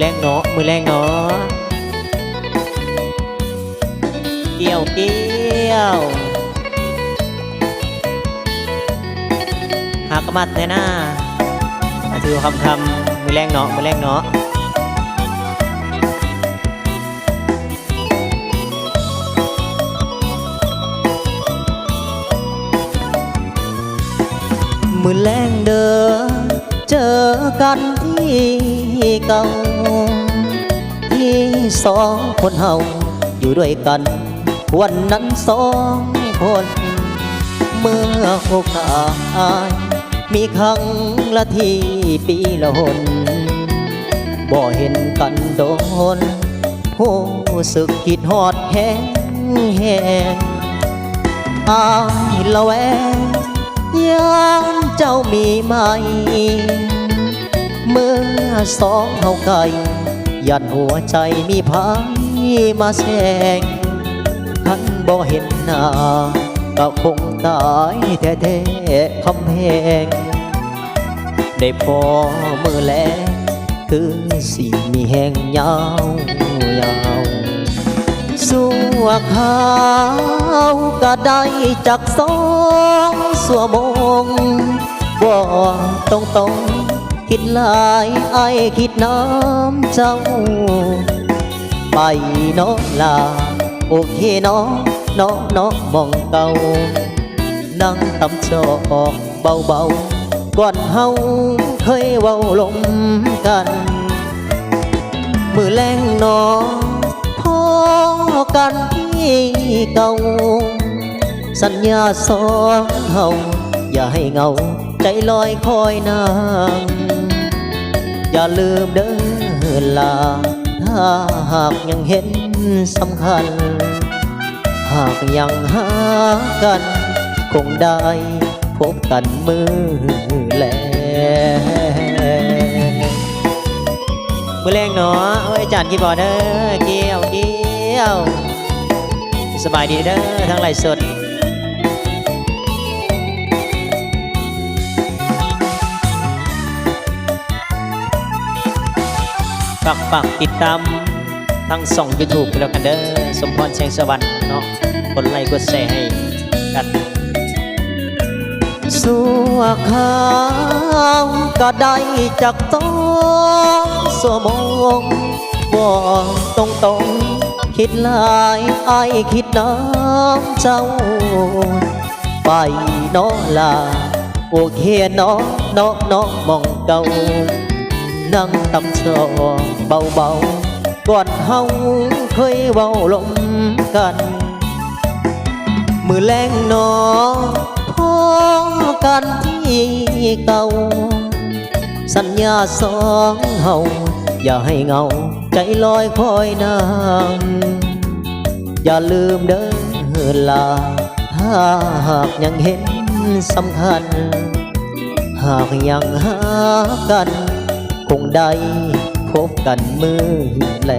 อแรงเนาะมือแรงเนาะเกี่ยวเกี่ยวหากมัดแน่น่าอาถือคำคำมือแรงเนาะมือแรงเนาะมือแรงเด้อเจอกันที่เก่า สองคนเฮาอยู่ด้วยกัน วันนั้นสองคน เมื่อโอกาสมีครั้งละทีปีละหนบ่เห็นกันโดนโหสึกคิดฮอดแห้งแห้งอายละแวงยามเจ้ามีไหม เมื่อสองเฮาไกล ยันหัวใจมีพายมาแสงท่านบ่เห็นหน้าก็คงตายแท้ๆคำแพงได้พอมือแลคือสีมีแห้งยาวยาวสัวขาวก็ได้จากสองสัวมงบ่ตรงตรง คิดหลายไอ้ายคิดน้ำเจ้า ไปเนาะลาโอเคเนาะเนาะเนาะมองเก่านั่งตำจอกเบาๆก่อนเฮาเคยเว้าลมกัน มือแรงหนอพอกันที่เก่า สัญญาสองเฮาอย่าให้เหงาใจลอยคอยนาง อย่าลืมเด้อลา ถ้าหากยังเห็นสำคัญ หากยังหากัน คงได้พบกันมือแลมือแรงเนาะเอาไอ้จานกี่บอร์เด้อเกี้ยวเกี้ยวสบายดีเด้อทั้งไหลฟ์สดากฝากติดตามทั้งสองยูทูบแล้วกันเด้อสมพรแสงสวรรค์เนาะกดไลค์กดแชร์ให้กันสัวขาวก็ได้จากต้องสวมงบ่ตรงตรงๆคิดลายไอคิดน้ำเจ้า ไปนาะลา โอเคนาะเนาะเนาะมองนั่งตำชอเบาๆก่อนเฮาเคยเว้าลมองเก่า สัญญาสองเฮาอย่าให้เหงาใจลอยคอยนางอย่าลืมเด้อลาถ้า คงได้พบกันมือแล